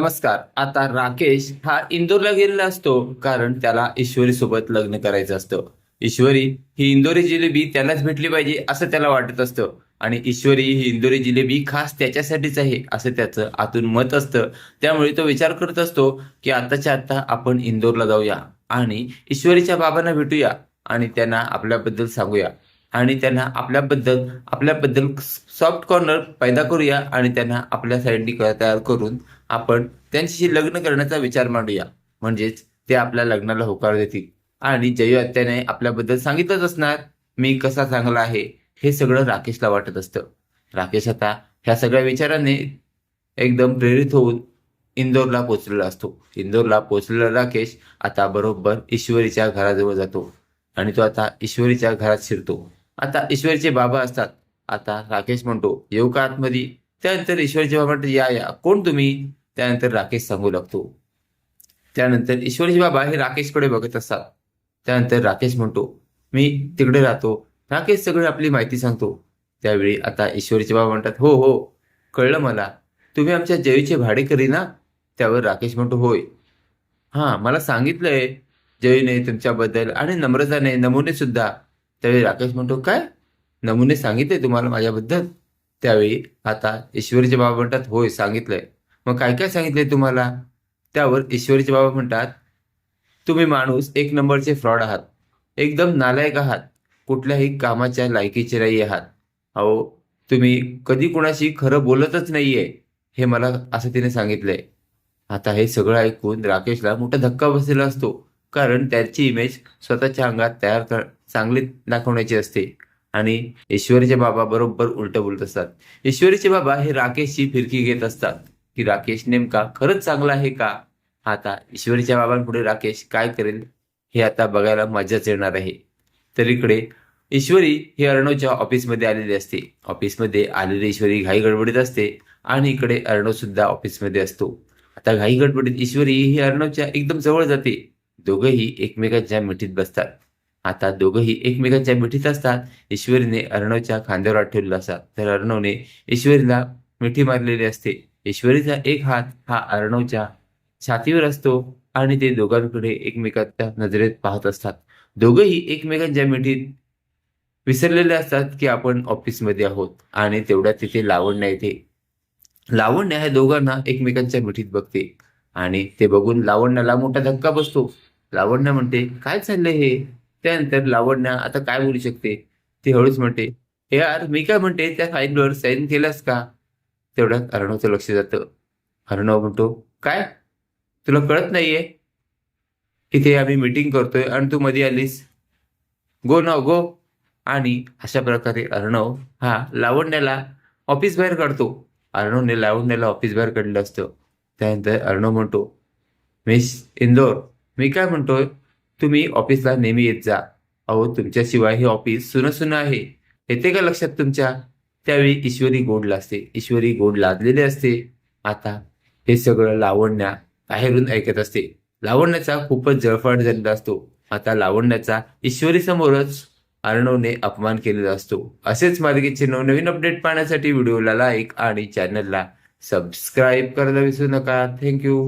नमस्कार आता राकेश हा इंदोरला गेलेला असतो कारण त्याला ईश्वरी सोबत लग्न करायचं असतं. ईश्वरी ही इंदोरी जिलेबी त्यालाच भेटली पाहिजे असं त्याला वाटत असतं. आणि ईश्वरी ही इंदोरी जिलेबी खास त्याच्यासाठीच आहे असं त्याचं आतून मत असतं. त्यामुळे तो विचार करत असतो की आताच्या आता आपण इंदोरला जाऊया आणि ईश्वरीच्या बाबांना भेटूया आणि त्यांना आपल्याबद्दल सांगूया. आणि त्यांना आपल्याबद्दल आपल्याबद्दल सॉफ्ट कॉर्नर पैदा करूया आणि त्यांना आपल्या साईडनी तयार करून आपण त्यांच्याशी लग्न करण्याचा विचार मांडूया. म्हणजेच ते आपल्या लग्नाला होकार देतील. आणि जयू त्याने आपल्याबद्दल सांगितलंच असणार मी कसा चांगला आहे हे सगळं राकेशला वाटत असतं. राकेश आता ह्या सगळ्या विचाराने एकदम प्रेरित होऊन इंदोरला पोचलेला असतो. इंदोरला पोचलेला राकेश आता बरोबर ईश्वरीच्या घराजवळ जातो आणि तो आता ईश्वरीच्या घरात शिरतो. आता ईश्वरचे बाबा असतात. आता राकेश म्हणतो येऊ का आतमध्ये? त्यानंतर ईश्वरचे बाबा म्हणतात या या. कोण तुम्ही? त्यानंतर राकेश सांगू लागतो. त्यानंतर ईश्वरचे बाबा हे राकेशकडे बघत असतात. त्यानंतर राकेश म्हणतो मी तिकडे राहतो. राकेश सगळे आपली माहिती सांगतो. त्यावेळी आता ईश्वरचे बाबा म्हणतात हो हो कळलं मला. तुम्ही आमच्या जयूचे भाडेकरी ना? त्यावर राकेश म्हणतो होय. हां मला सांगितलंय जयूने तुमच्याबद्दल आणि नम्रताने नमुने सुद्धा त्यावेळी राकेश म्हणतो काय? नमुने सांगितले तुम्हाला माझ्याबद्दल? त्यावेळी आता ईश्वरीचे बाबा म्हणतात होय सांगितलंय. मग काय काय सांगितलंय तुम्हाला? त्यावर ईश्वरीचे बाबा म्हणतात तुम्ही माणूस एक नंबरचे फ्रॉड आहात. एकदम नालायक आहात. कुठल्याही कामाच्या लायकीचे नाही आहात. अहो तुम्ही कधी कुणाशी खरं बोलतच नाहीये हे मला असं तिने सांगितलंय. आता हे सगळं ऐकून राकेशला मोठा धक्का बसलेला असतो. कारण त्याची इमेज स्वतःच्या अंगात तयार कर चांगली दाखवण्याची असते. आणि ईश्वरीचे बाबा बरोबर उलट बोलत असतात. ईश्वरीचे बाबा हे राकेशची फिरकी घेत असतात. की राकेश नेमका खरंच चांगला आहे का? आता ईश्वरीच्या बाबांपुढे राकेश काय करेल हे आता बघायला मजाच येणार आहे. तर इकडे ईश्वरी हे अर्णवच्या ऑफिसमध्ये आलेली असते. ऑफिसमध्ये आलेली ईश्वरी घाई गडबडीत असते आणि इकडे अर्णव सुद्धा ऑफिसमध्ये असतो. आता घाई गडबडीत ईश्वरी ही अर्णवच्या एकदम जवळ जाते. दोघंही एकमेकांच्या मिठीत बसतात. आता दोघंही एकमेकांच्या मिठीत असतात. ईश्वरीने अर्णवच्या खांद्यावर हात ठेवलेला असतात. तर अर्णवने ईश्वरीला मिठी मारलेली असते. ईश्वरीचा एक हात हा अर्णवच्या छातीवर असतो आणि ते दोघांकडे एकमेकांच्या नजरेत पाहत असतात. दोघंही एकमेकांच्या मिठीत विसरलेले असतात की आपण ऑफिसमध्ये आहोत आणि तेवढ्या तिथे लावण्य येते. लावण्य ह्या दोघांना एकमेकांच्या मिठीत बघते आणि ते बघून लावण्याला मोठा धक्का बसतो. लावण्या म्हणते. काय चाललंय हे? त्यानंतर लावण्या आता काय बोलू शकते? ती हळूच म्हणते. "हे यार मी काय म्हणते? त्या फाईलवर साईन केलास का? तेवढ्यात अर्णवचं लक्ष जातं. अर्णव म्हणतो काय? तुला कळत नाहीये? इथे आम्ही मीटिंग करतोय आणि तू मध्ये आलीस. गो ना गो आणि अशा प्रकारे अर्णव हा लावण्याला ऑफिस बाहेर काढतो. अर्णवने लावण्याला ऑफिस बाहेर काढलं असतं. त्यानंतर अर्णव म्हणतो मिस इंदोर मी काय म्हणतोय? तुम्ही ऑफिसला नेहमी येत जा. अहो तुमच्याशिवाय हे ऑफिस सुनं सुनं आहे. येते का लक्षात तुमच्या? त्यावेळी ईश्वरी गोड लाजते. ईश्वरी गोड लादलेले असते. आता हे सगळं लावण्या बाहेरून ऐकत असते. लावण्याचा खूपच जळफाट झालेला असतो. आता लावण्याचा ईश्वरी समोरच अर्णवने अपमान केलेला असतो. असेच मालिकेचे नवनवीन अपडेट पाहण्यासाठी व्हिडिओला लाईक आणि चॅनलला सबस्क्राईब करायला विसरू नका. थँक्यू.